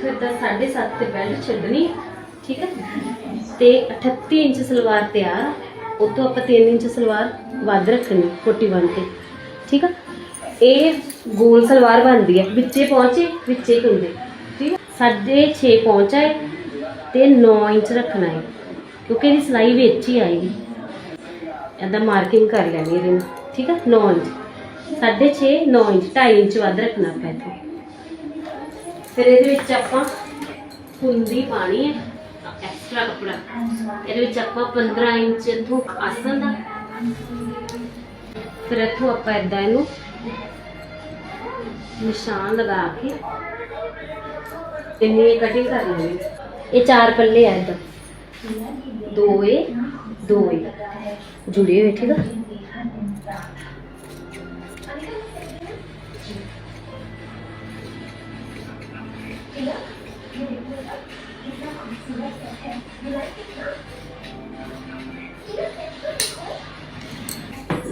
ਫਿਰ ਦਾ 7.5 ਤੇ ਬੈਲਟ ਛੱਡਣੀ, ਠੀਕ ਹੈ? ਤੇ 38 ਇੰਚ ਸਲਵਾਰ ਤਿਆਰ ਆ। ਉੱਥੋਂ ਆਪਾਂ 3 ਇੰਚ ਸਲਵਾਰ ਵੱਧ ਰੱਖਣੀ 41 ਤੇ, ਠੀਕ ਆ? ਇਹ ਗੋਲ ਸਲਵਾਰ ਬਣਦੀ ਹੈ ਵਿੱਚੇ ਪਹੁੰਚੇ, ਵਿੱਚੇ ਕੁੰਦੇ ਠੀਕ ਹੈ ਸਾਢੇ 6 ਪਹੁੰਚਾ ਹੈ ਤੇ 9 ਇੰਚ ਰੱਖਣਾ ਹੈ, ਕਿਉਂਕਿ ਇਹਦੀ ਸਿਲਾਈ ਵਿੱਚ ਹੀ ਆਏਗੀ। ਇਹਦਾ ਮਾਰਕਿੰਗ ਕਰ ਲੈਣੀ ਇਹਦੇ ਨਾਲ, ਠੀਕ ਹੈ 9 ਇੰਚ, ਸਾਢੇ 6 9 ਇੰਚ 2.5 ਇੰਚ ਵੱਧ ਰੱਖਣਾ ਆਪਾਂ ਇੱਥੇ। ਫਿਰ ਇਹਦੇ ਵਿੱਚ ਆਪਾਂ ਕੁੰਦੀ ਪਾਣੀ ਹੈ ਐਕਸਟਰਾ ਕੱਪੜਾ। ਇਹਦੇ ਵਿੱਚ ਆਪਾਂ 15 ਇੰਚ ਇਥੋਂ ਆਸਨ ਦਾ। ਫਿਰ ਇਥੋਂ ਆਪਾਂ ਇਦਾਂ ਇਹਨੂੰ ਨਿਸ਼ਾਨ ਲਗਾ ਕੇ ਇੰਨੀ ਕਟਿੰਗ ਕਰ ਲੈਣੀ ਇਹ ਚਾਰ ਪੱਲੇ ਆ ਇਦਾਂ ਦੋ ਇਹ ਦੋ ਇਹ ਜੁੜੇ ਹੋਏ ਠੀਕ ਆ?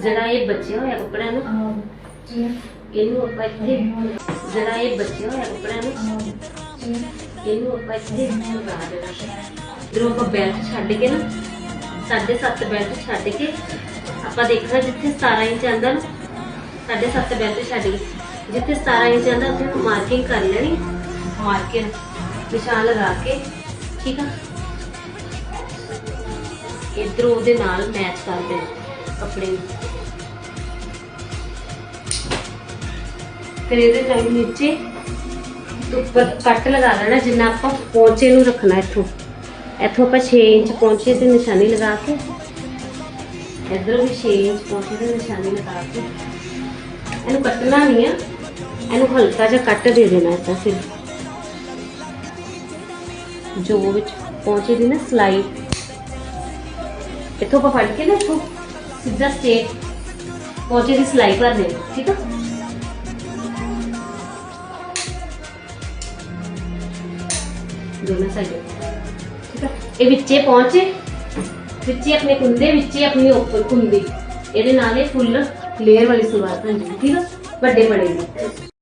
ਜਿਹੜਾ ਇਹ ਬਚਿਆ ਹੋਇਆ ਕੱਪੜਾ ਨੂੰ। ਇਹਨੂੰ ਆਪਾਂ ਇੱਥੇ ਜਿਹੜਾ ਇਹ ਬਚਿਆ ਹੋਇਆ ਕੱਪੜਾ ਨੂੰ। ਇਹਨੂੰ ਆਪਾਂ ਇੱਥੇ ਲਗਾ ਦੇਣਾ। ਇਧਰੋਂ ਆਪਾਂ ਬੈਲਟ ਛੱਡ ਕੇ ਨਾ, ਸਾਢੇ ਸੱਤ ਬੈਲਟ ਛੱਡ ਕੇ ਆਪਾਂ ਦੇਖਣਾ ਜਿੱਥੇ 17 ਇੰਚ ਆਂਦਾ ਨਾ, ਸਾਢੇ ਸੱਤ ਬੈਲਟ ਛੱਡ ਕੇ। ਜਿੱਥੇ 17 ਇੰਚ ਆਂਦਾ ਉੱਥੇ ਮਾਰਕਿੰਗ ਕਰ ਲੈਣੀ। ਮਾਰ ਕੇ, ਨਿਸ਼ਾਨ ਲਗਾ ਕੇ, ਠੀਕ ਆ? ਇਧਰੋਂ ਉਹਦੇ ਨਾਲ ਮੈਚ ਕਰ ਦੇ ਕੱਪੜੇ ਨੂੰ ਫਿਰ ਇਹਦੇ ਨਾਲ ਨੀਚੇ ਉੱਪਰ ਕੱਟ ਲਗਾ ਲੈਣਾ, ਜਿੰਨਾ ਆਪਾਂ ਪੌਂਚੇ ਨੂੰ ਰੱਖਣਾ ਇੱਥੋਂ। ਇੱਥੋਂ ਆਪਾਂ 6 ਇੰਚ ਪੌਂਚੇ ਤੇ ਨਿਸ਼ਾਨੀ ਲਗਾ ਕੇ, ਇਧਰੋਂ ਵੀ 6 ਇੰਚ ਪੌਂਚੇ ਤੇ ਨਿਸ਼ਾਨੀ ਲਗਾ ਕੇ। ਇਹਨੂੰ ਕੱਟਣਾ ਨਹੀਂ ਆ, ਇਹਨੂੰ ਹਲਕਾ ਜਿਹਾ ਕੱਟ ਦੇ ਦੇਣਾ ਇੱਦਾਂ ਫਿਰ ਜੋ ਵਿੱਚ ਪੌਂਚੇ ਨਾ ਸਲਾਈ ਇੱਥੋਂ ਆਪਾਂ ਫੜ ਕੇ ਨਾ ਇੱਥੋਂ ਸਿੱਧਾ ਸਟੇਟ ਪੌਂਚੇ ਦੀ ਸਲਾਈ ਕਰ ਦੇਣੀ ਠੀਕ ਆ? ਦੋਨਾਂ ਸਾਈਡ ਠੀਕ ਆ? ਇਹ ਵਿੱਚੇ ਪਹੁੰਚੇ, ਵਿੱਚੇ ਆਪਣੇ ਕੁੰਦੇ ਵਿੱਚੇ ਆਪਣੀ ਉੱਪਰ ਕੁੰਦੀ ਇਹਦੇ ਨਾਲ ਇਹ ਫੁੱਲ ਲੇਅਰ ਵਾਲੀ ਸਲਵਾਰ ਬਣ ਜਾਊਗੀ ਠੀਕ ਆ? ਵੱਡੇ ਬਣੇ